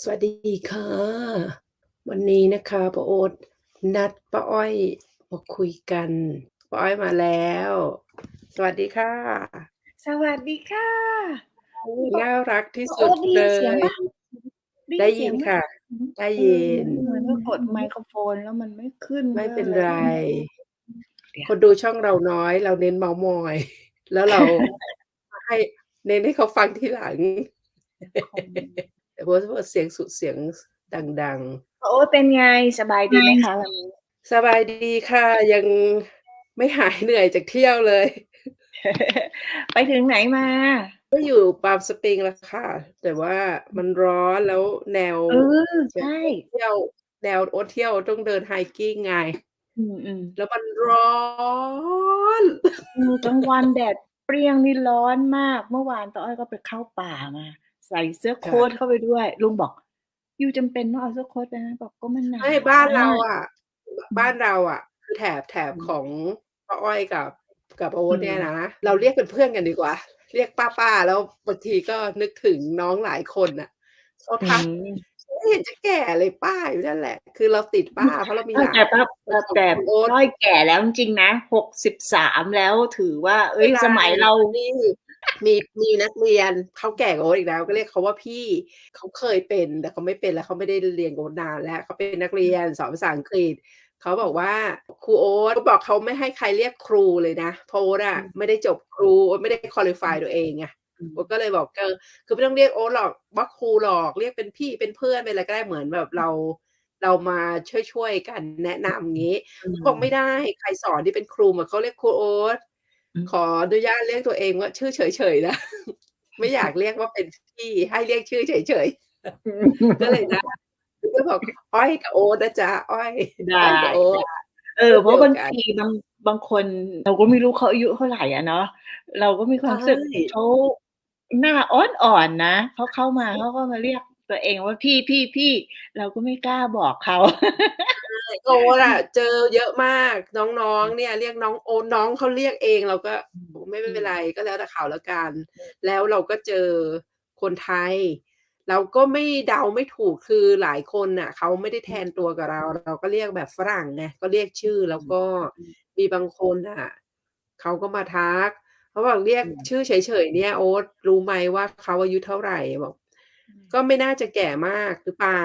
สวัสดีค่ะ วันนี้นะคะป้าโอ๊ตนัดป้าอ้อยมาคุยกันป้าอ้อยมาแล้ว สวัสดีค่ะ สวัสดีค่ะอุ๊ยน่ารักที่ป้าสุโอ๊ดตได้เลยินเสียงยเปล่า?ได้ได้ยินเสียิยงไหม?นค่ะอือฮึได้เอยิอนเหมือนว่ากดไมโครโฟนแล้วมันไม่ขึ้น ไม่ก็เป็นเลยไรอืมเดี๋ยควนดูช่องเราน้อย เราเน้นเมาท์มอย แล้วเราให้เน้นให้เขาฟังทีหลังคง แต่เพราะว่าเสียงสุเสียงสดังป้าโอ๊ตเป็นไงสบายดีไหมคะวันนี้?ๆสบายดีค่ะ ยังไม่หายเหนื่อยจากเที่ยวเลย ไปถึงไหนมา?ก็อยู่ Palm Springs แล้วค่ะ แต่ว่ามันร้อนแล้วแนวเออแบใชบ่โอ๊ตเที่ยวแนวโอ๊ตเที่ยวต้องเดิน hiking ไงอืมๆแล้วมันร้อนอืมกลางวันแดดเปรี้ยงนี่ร้อนมาก เมื่อวานป้าอ้อยก็ไปเข้าป่ามา ใส่เสื้อคโค่ะตเข้าไปด้วย ลุงบอก"ยูจำเป็นต้องเอาเสื้อโคตไปไหม?"บอก"ก็มันหนาไม่วบ้านมาเราก"อะบอืบ้านมเราอะคือแถบแถบอืมของป้าอ้อยกับ กับโอ๊อืมตเนี่ยนะอเรืามเรียกเป็นเพื่อนกันดีกว่า เรียกป้าๆแล้วบางทีก็นึกถึงน้องหลายคนน่ะเขาอืทักม"ไม่เห็นจะแก่เลยป้า"อยู่นั่นแหละ คือเราติดป้าเพราะเรามีเออหลาแต่นป้าคเอนอของแต่คุณโอ๊ตป้าอ้อยแก่แล้วจริงๆนะ63แล้วถือว่าเไฮม้่ยเป็นไรสมัยเรานี่ มีมีนักเรียนเขาแก่กว่าโอ๊ตอีกนะก็เรียกเขาว่าพี่เขาเคยเป็น แต่เขาไม่เป็นแล้วเขาไม่ได้เรียนกับโอ๊ตนานแล้วเขาเป็นนักเรียนสอนภาษาอังกฤษเขาบอกว่าครูโอ๊ตเขาบอกเขาไม่ให้ใครเรียกครูเลยนะเพราะโอ๊ตออืะมไม่ได้จบครูโอ๊ตไม่ได้อื qualify มตัวเองไงอืมโอ๊ตก็เลยบอก"เกอคือไม่ต้องเรียกโอ๊ตหรอกว่าครูหรอกเรียกเป็นพี่เป็นเพื่อนเป็นอะไรก็ได้เหมือนแบบเราเรามาช่วยๆกันแนะนำ"งี้อืเขาบอก"ไม่มได้ใครสอนที่เป็นครูหมดเขาเรียกครูโอ๊ตอืม ขออนุญาตเรียกตัวเองว่าชื่อเฉยๆนะไม่อยากเรียกว่าเป็นพี่ให้เรียกชื่อเฉยๆ"อืมก็เลยนะก็บอก"อ้อยกับโอ๊ตนะจ๊ะอ้อยไดอ้้อยกับโอ๊ตๆเออเพรารุ่นเดีะบางทยวกันีบางบางคนเราก็ไม่รู้เขาอายุเท่าไรอะเนาะเราก็มีคใชวามรู้สึกเข่าหน้าอ๊อนๆนะเขาเข้ามาเขาก็มาเรียก ตัวเองว่าพี่ๆๆเราก็ไม่กล้าบอกเขาใช่โอ๊ตอะเจอเยอะมากน้องๆเนี่ย เรียกน้องโอ๊ตน้องเขาเรียกเองเราก็อืมโอ้ไม่อไม่ืเป็นไรมก็แล้วแต่เขาแล้วกันอืมแล้วเราก็เจอคนไทย เราก็ไม่เดาไม่ถูกคือหลายคนน่ะเขาไม่ได้อแทืมนตัวกับเรา เราก็เรียกแบบฝรั่งไงก็เรียกชื่ออืแล้วก็มอืมมีบางคนน่ะเขาก็มาทักเขาบอก"เรียอกืมชื่อเฉยๆเนี่ยโอ๊ตรู้ไหมว่าเขาอายุเท่าไร?"บอกอื" ก็มไม่น่าจะแก่มากหรือเปล่า?"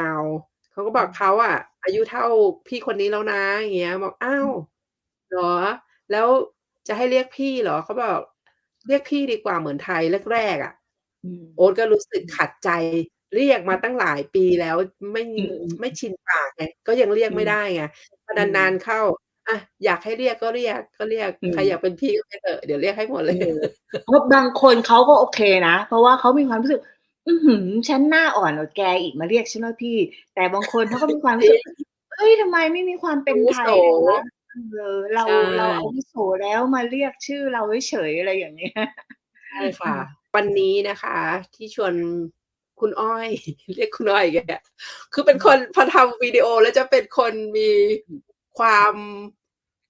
เขาก็อบือกม"เขาอะอายุเท่าพี่คนนี้แล้วนะ"อย่างเงี้ย บอก"อ้าอืวมเหรอ?แล้วจะให้เรียกพี่เหรอ?"เขาบอก"เรียกพี่ดีกว่าเหมือนไทยแรกๆอะ"อืมโอ๊ตก็รู้สึอกืมขัดใจ เรียกมาตั้งหลายปีแล้วไม่อืไม่อๆๆชินปากไงก็ยังเรียอกืไม่มได้ไงพออืนานมๆเข้าอะอยากให้เรียกก็เรียกก็เรียกอืใครอยากมเป็นพี่ก็เป็นเถอะเดี๋ยวเรียกให้หมดเลเอยอเพราะบางคนเขาก็โอเคนะ เพราะว่าเขามีความรู้สึก" อื้อฮือ ฉันหน้าอ่อนกว่าแกอีก มาเรียกฉันว่าพี่"แต่บางคนเขาก็มีความรจูร้ิสึกง"เฮ้ย ทำไมไม่มีความเปอ็านวุไทโส ยเลยวะ?เออ เรใาชเราอา่วุโสแล้วมาเรียกชื่อเราเฉย ๆ"อะไรอย่างเงี้ย ใช่คอื่ะมวันนี้นะคะ ที่ชวนคุณอ้อย เรียกคุณอ้อยอีกแล้ว คือเอป็ืนคนมพอทำวิดีโอแล้วจะเป็นคนมีอืม ความ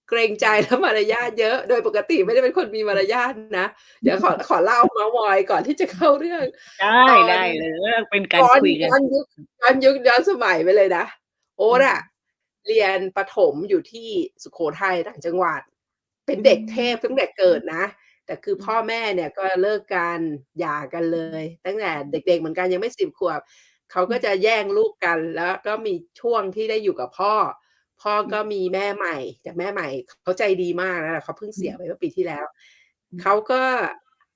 เกรงอืใจมและมารยาทเยอะ โดยปกติอืมไม่ได้เป็นคนมีมารยาทนะ เดี๋ยวขอขอเล่าเมาท์มอยก่อนที่จะเข้าเรื่อง ได้ตอได้นเลยเป็นกาย้อนรคุยกันย้อนยุคย้อนยุคย้อนสมัยไปเลยนะ โอ๊อืตอะมเรียนประถมอยู่ที่สุโขทัยต่างจังหวัด เป็นอืเด็กเทพมตั้งแต่เกิดนะ แต่คืออืมพ่อแม่เนี่ยก็เลิกกันหย่ากันเลย ตั้งแต่เด็กๆเหมือนกันยังไม่10ขวบเขาอืมก็จะแย่งลูกกันแล้วก็มีช่วงที่ได้อยู่กับพ่อ พ่ออืมก็มีแม่ใหม่ แต่แม่ใหม่เขาใจดีมากนะแต่เขาเพิ่งอเสืียมไปเมื่อปีที่แล้วอืเมขาก็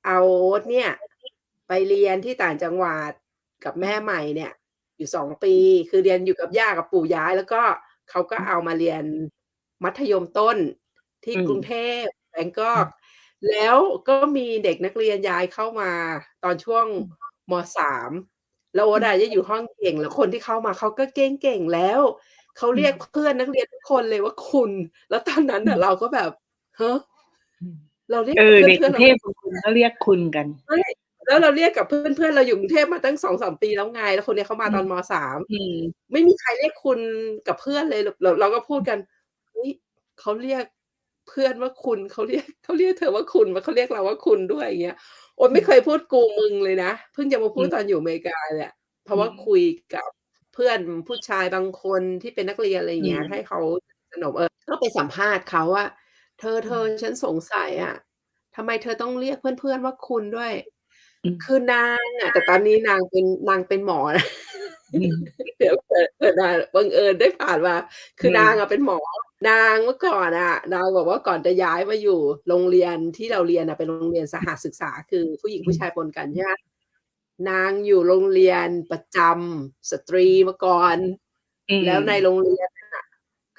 เอาโอ๊ตเนี่ย ไปเรียนที่ต่างจังหวัดกับอแืม่มใหม่เนี่ย อยู่2ปี คือเรียนอยู่กับย่ากับปู่ย้าย แล้วก็เขาก็อืมเอามาเรียนมัธยมต้นที่อืมกรุงเทพอื Bangkok มแล้วก็มีเด็กนักเรียนย้ายเข้ามาตอนช่วงอืมม.3แล้วโอ๊อืมตอะจะอยู่ห้องเก่ง แล้วคนที่เข้ามาเขาก็เก่งๆแล้ว เขาอเืรียกมเพื่อนนักเรียนทุกคนเลยว่าคุณ แล้วตอนนั้นน่ะอืมเราก็แบบฮะอืมเราเรียเกกับออเพเด็กกื่รุอนๆงเรเาทพบางคนก็เรียกคุณกันใช่แล้วเราเรียกกับเพื่อนๆเราอยู่กรุงเทพมาตั้ง2-3ปีแล้วไง แล้วคนนี้เขามาอืมตอนม.3อืมไม่มีใครเรียกคุณกับเพื่อนเลยรเราเราก็พูดกัน"เฮ้ยเขาเรียกเพื่อนว่าคุณเขาเรียกเขาเรียกเธอว่าคุณเขาเรียกเราว่าคุณด้วย"อย่างเงี้ยโอ๊ตอไืม่เคมยพูดกูมึงเลยนะเพิ่งจะมาพอูืดตมอนอยู่อเมริกาเนี่ยเพราอืะว่ามคุยกับ พื่อนผู้ชายบางคนที่เป็นนักเรียนอะไรอย่างเงี้ยอืมให้เขาสนมเออก็ไปสัมภาษณ์เขาว่าเธอเธอฉันสงสัยอะทำไมเธอต้องเรียกเพื่อนๆว่าคุณด้วยอืมคือนางอะแต่ตอนนี้นางเป็นนางเป็นหมอนะอืมเดี๋ยวเกิดเกิดมาบังเอิญได้ผ่านมา คือมนางอะเป็นหมอ นางเมื่อก่อนอะนางบอกว่าก่อนจะย้ายมาอยู่โรงเรียนที่เราเรียนอะเป็นโรงเรียนสหศึกษา คือผู้หญิงผู้ชายปนกันใช่ไหม นางอยู่โรงเรียนประจำสตรีมาก่อนอืมแล้วในโรงเรียนน่ะ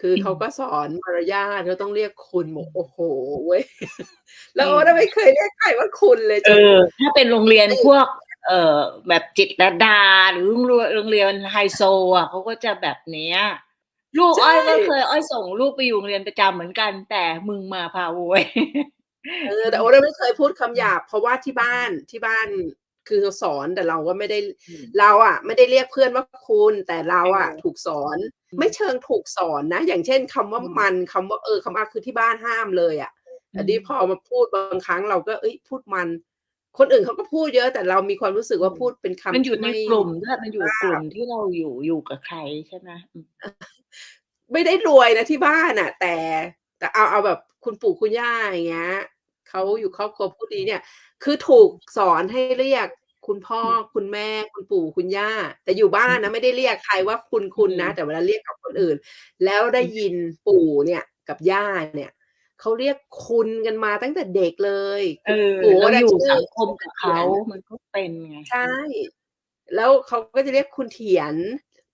คืออืมเขาก็สอนมารยาทเขาต้องเรียกคุณบอกโอ้โหเว้ยแล้วอืมโอ้น่ะไม่เคยเรียกใครว่าคุณเลยเอจนอถ้าเป็นโรงเรียนพวก เอ่อแบบจิตรลดาหรือโรงเรียนโรงเรียนไฮโซ อะเขาก็จะแบบเนี้ยลูกใช่อ้อยก็เคยอ้อยส่งลูกไปอยู่โรงเรียนประจำเหมือนกัน แต่มึงมาพาโวยเออแต่โอ้น่ะไม่เคยพูดคำหยาบเพราะว่าที่บ้านที่บ้าน คือเขาสอนแต่เราก็ไม่ได้อืมเราอะ ไม่ได้เรียกเพื่อนว่าคุณ แต่เราอะเออถูกสอนอืมไม่เชิงถูกสอนนะ อย่างเช่นคำว่าอืมมันคำว่าเออคำว่าคือที่บ้านห้ามเลยอะแต่ที่พอมาพูดบางครั้งเราก็เอ้ยพูดมัน คนอื่นเขาก็พูดเยอะ แต่เรามีความรู้สึกว่าพูดเป็นคำมันอยู่ที่ในไม่กลุ่มด้วยมันอยู่กลุ่มที่เราอยู่อยู่กับใครใช่ไหมอืมไม่ได้รวยนะที่บ้านอะ แต่แต่เอาเอาแบบคุณปู่คุณย่าอย่างเงี้ยเขาอยู่ครอบครัวผู้ดีเนี่ย คือถูกสอนให้เรียก คุณพ่อคุณแม่คุณปู่คุณย่า แต่อยู่บ้านนะไม่ได้เรียกใครว่าคุณคุณนะ แต่เวลาเรียกกับคนอื่น แล้วได้ยินปู่เนี่ยกับย่าเนี่ยเขาเรียกคุณกันมาตั้งแต่เด็กเลยเออปู่เราน่ะอยู่ชื่สังคมกับเขามันก็เป็นไงใช่ แล้วเขาก็จะเรียกคุณเถียน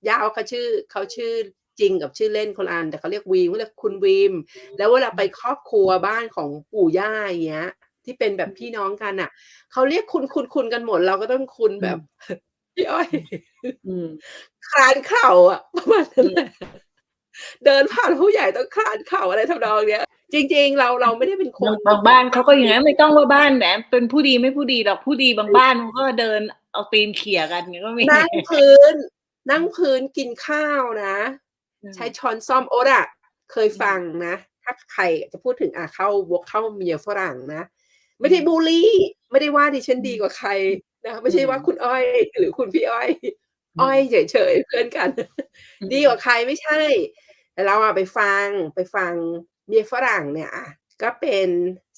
ย่าเขาชื่อเขาชื่อจริงกับชื่อเล่นคนละอันแต่เขาเรียกวีมเขาเรียกคุณวีม แล้วเวลาไปครอบครัวบ้านของปู่ย่าอย่างเงี้ย ที่เป็นแบบพี่น้องกันอะเขาเรียกคุณคุณคุณกันหมด เราก็ต้องคุณแบบพี่อ้อยอืมคลานเข่าอะประมาณนั้นแหละเดินผ่านผู้ใหญ่ต้องคลานเข่าอะไรทำนองเนี้ย จริง ๆ เราเราไม่ได้เป็นคนบางบ้านเขาก็อย่างนั้นไม่ต้องว่าบ้านแหมเป็นผู้ดีไม่ผู้ดีหรอกผู้ดีบางบ้านเขาก็เดินเอาตีนเขี่ยกันอย่างเงี้ยก็มีนั่งพื้น นั่งพื้นกินข้าวนะ ใช้ช้อนซ่อมโอ๊ตอะเคยฟังนะ ถ้าใครจะพูดถึงอะเข้าวกเข้าเมียฝรั่งนะ ไม่ได้บูลลี่ ไม่ได้ว่าดิฉันดีกว่าใครนะไม่ใช่ว่าคุณอ้อย หรือคุณพี่อ้อย อ้อยเฉยๆเพื่อนกัน ดีกว่าใครไม่ใช่ แต่เราอะไปฟังไปฟังเมียฝรั่งเนี่ยอะก็เป็น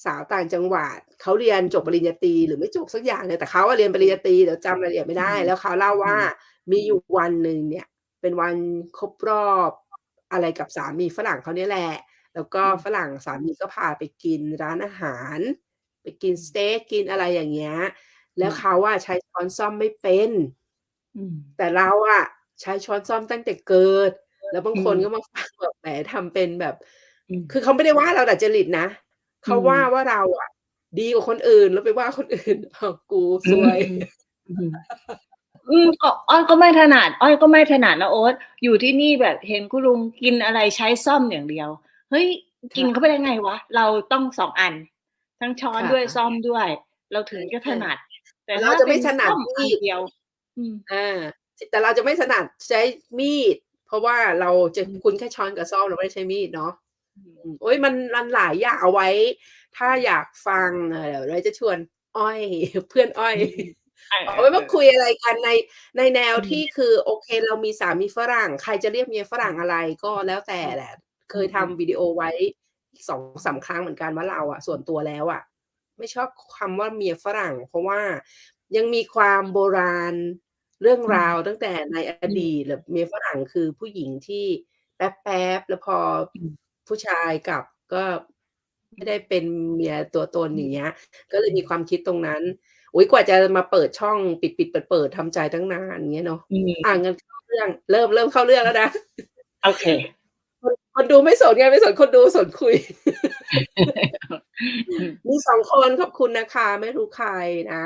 สาวต่างจังหวัดเขาเรียนจบปริญญาตรีหรือไม่จบสักอย่างเนี่ยแต่เขาอะเรียนปริญญาตรีเดี๋ยวจำรายละเอียดไม่ได้อืมแล้วเขาเล่าว่ามีอยู่วันหนึ่งเนี่ย เป็นวันครบรอบอะไรกับสามีฝรั่งเขาเนี่ยแหละ แล้วก็ฝรั่งสามีก็พาไปกินร้านอาหารไป กินสเต็กกินอะไรอย่างเงี้ย แล้วเขาอะใช้ช้อนซ่อมไม่เป็นอืมแต่เราอะใช้ช้อนซ่อมตั้งแต่เกิด แล้วบางคนอืมก็มาฟังแบบแหมทำเป็นแบบอืมคือเขาไม่ได้ว่าเราดัดจริตนะเขาอืมว่าว่าเราอะดีกว่าคนอื่นแล้วไปว่าคนอื่นอ้าวกูซวยอืมอืมก็อ้อยก็ไม่ถนัดอ้อยก็ไม่ถนัดนะโอ๊ตอยู่ที่นี่แบบเห็นคุณลุงกินอะไรใช้ซ่อมอย่างเดียว เฮ้ย กินเข้าไปได้ไงวะ เราต้องสองอัน ทั้งช้อนค่ะด้วยซ่อมด้วย เราถึงจะถนัด แต่เราถ้จะไม่ป็ถนัดซ่อมมีอัดนเดียวอืมอ่าแต่เราจะไม่ถนัดใช้มีด เพราะว่าเราจะอืมคุ้นแค่ช้อนกับซ่อมเราไม่ได้ใช้มีดเนาะอืมโอ้ยมันมันหลายอย่างเอาไว้ ถ้าอยากฟังเออเดี๋ยวเราจะชวนอ้อยเพื่อนอ้อยเอาไว้มาคุยอะไรกันในในแนวอืมที่คือโอเค เรามีสามีฝรั่ง ใครจะเรียกเมียฝรั่งอะไรก็แล้วแต่แหละ เคยทำวิดีโอไว้ สองสามครั้งเหมือนกันว่าเราอะส่วนตัวแล้วอะไม่ชอบคำว่าเมียฝรั่ง เพราะว่ายังมีความโบราณเรื่องราวตั้งแต่ในอดีตแบบเมียฝรั่งคือผู้หญิงที่แป๊บๆแล้วพออมผู้ชายกลับก็ไม่ได้เป็นเมียตัวตนอย่างเงี้ย ก็เลยมีความคิดตรงนั้นอุ้ยกว่าจะมาเปิดช่องปิดปิดเปิดเปิดทำใจตั้งนานอย่างเงี้ยเนาะอืมอ่างั้นเข้าเรื่องเริ่มเริ่มเข้าเรื่องแล้วนะ โอเคคน คนดูไม่สนไงไม่สนคนดูสนคุย มีสองคนขอบคุณนะคะ ไม่รู้ใครนะ